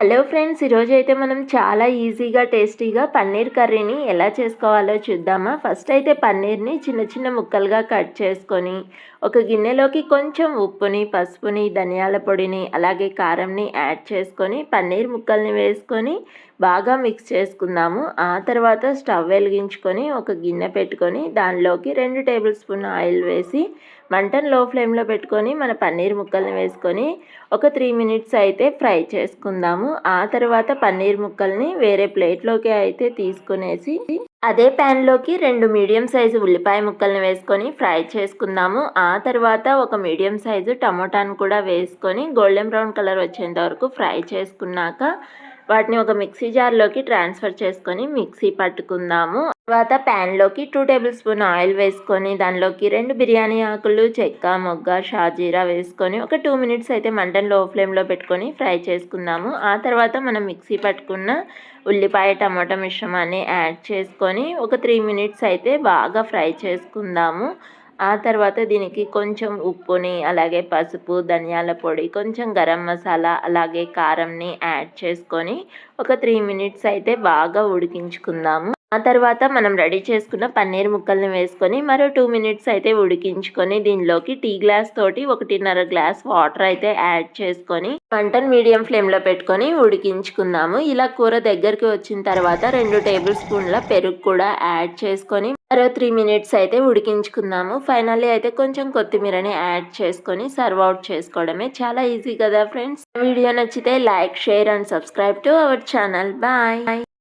Hello friends ఈరోజు అయితే మనం చాలా ఈజీగా టేస్టీగా పన్నీర్ కర్రీని ఎలా చేసుకోవాలో చూద్దామా? ఫస్ట్ అయితే పన్నీర్ని చిన్న చిన్న ముక్కలుగా కట్ చేసుకొని ఒక గిన్నెలోకి కొంచెం ఉప్పుని పసుపుని ధనియాల పొడిని అలాగే కారంని యాడ్ చేసుకొని పన్నీర్ ముక్కల్ని వేసుకొని బాగా మిక్స్ చేసుకుందాము. ఆ తర్వాత స్టవ్ వెలిగించుకొని ఒక గిన్నె పెట్టుకొని దానిలోకి రెండు టేబుల్ స్పూన్ ఆయిల్ వేసి మంటను లో ఫ్లేమ్లో పెట్టుకొని మన పన్నీర్ ముక్కల్ని వేసుకొని ఒక త్రీ మినిట్స్ అయితే ఫ్రై చేసుకుందాము. ఆ తర్వాత పన్నీర్ ముక్కల్ని వేరే ప్లేట్లోకి అయితే తీసుకునేసి అదే ప్యాన్లోకి రెండు మీడియం సైజు ఉల్లిపాయ ముక్కల్ని వేసుకొని ఫ్రై చేసుకుందాము. ఆ తర్వాత ఒక మీడియం సైజు టమోటాను కూడా వేసుకొని గోల్డెన్ బ్రౌన్ కలర్ వచ్చేంత వరకు ఫ్రై చేసుకున్నాక వాటిని ఒక మిక్సీ జార్లోకి ట్రాన్స్ఫర్ చేసుకొని మిక్సీ పట్టుకుందాము. తర్వాత ప్యాన్లోకి టూ టేబుల్ స్పూన్ ఆయిల్ వేసుకొని దానిలోకి రెండు బిర్యానీ ఆకులు చెక్క మొగ్గ షాజీరా వేసుకొని ఒక టూ మినిట్స్ అయితే మంటను లో ఫ్లేమ్లో పెట్టుకొని ఫ్రై చేసుకుందాము. ఆ తర్వాత మనం మిక్సీ పట్టుకున్న ఉల్లిపాయ టమాటా మిశ్రమాన్ని యాడ్ చేసుకొని ఒక త్రీ మినిట్స్ అయితే బాగా ఫ్రై చేసుకుందాము. ఆ తర్వాత దీనికి కొంచెం ఉప్పుని అలాగే పసుపు ధనియాల పొడి కొంచెం గరం మసాలా అలాగే కారంని యాడ్ చేసుకొని ఒక త్రీ మినిట్స్ అయితే బాగా ఉడికించుకుందాము. ఆ తర్వాత మనం రెడీ చేసుకున్న పన్నీర్ ముక్కల్ని వేసుకొని మరో టూ మినిట్స్ అయితే ఉడికించుకొని దీనిలోకి టీ గ్లాస్ తోటి ఒకటిన్నర గ్లాస్ వాటర్ అయితే యాడ్ చేసుకొని మంటన్ మీడియం ఫ్లేమ్లో పెట్టుకొని ఉడికించుకుందాము. ఇలా కూర దగ్గరికి వచ్చిన తర్వాత రెండు టేబుల్ స్పూన్ల పెరుగు కూడా యాడ్ చేసుకొని మరో త్రీ మినిట్స్ అయితే ఉడికించుకుందాము ఫైనల్లీ అయితే కొంచెం కొత్తిమీరని యాడ్ చేసుకొని సర్వ్ అవుట్ చేసుకోవడమే. చాలా ఈజీ కదా ఫ్రెండ్స్ వీడియో నచ్చితే like share and subscribe to our channel bye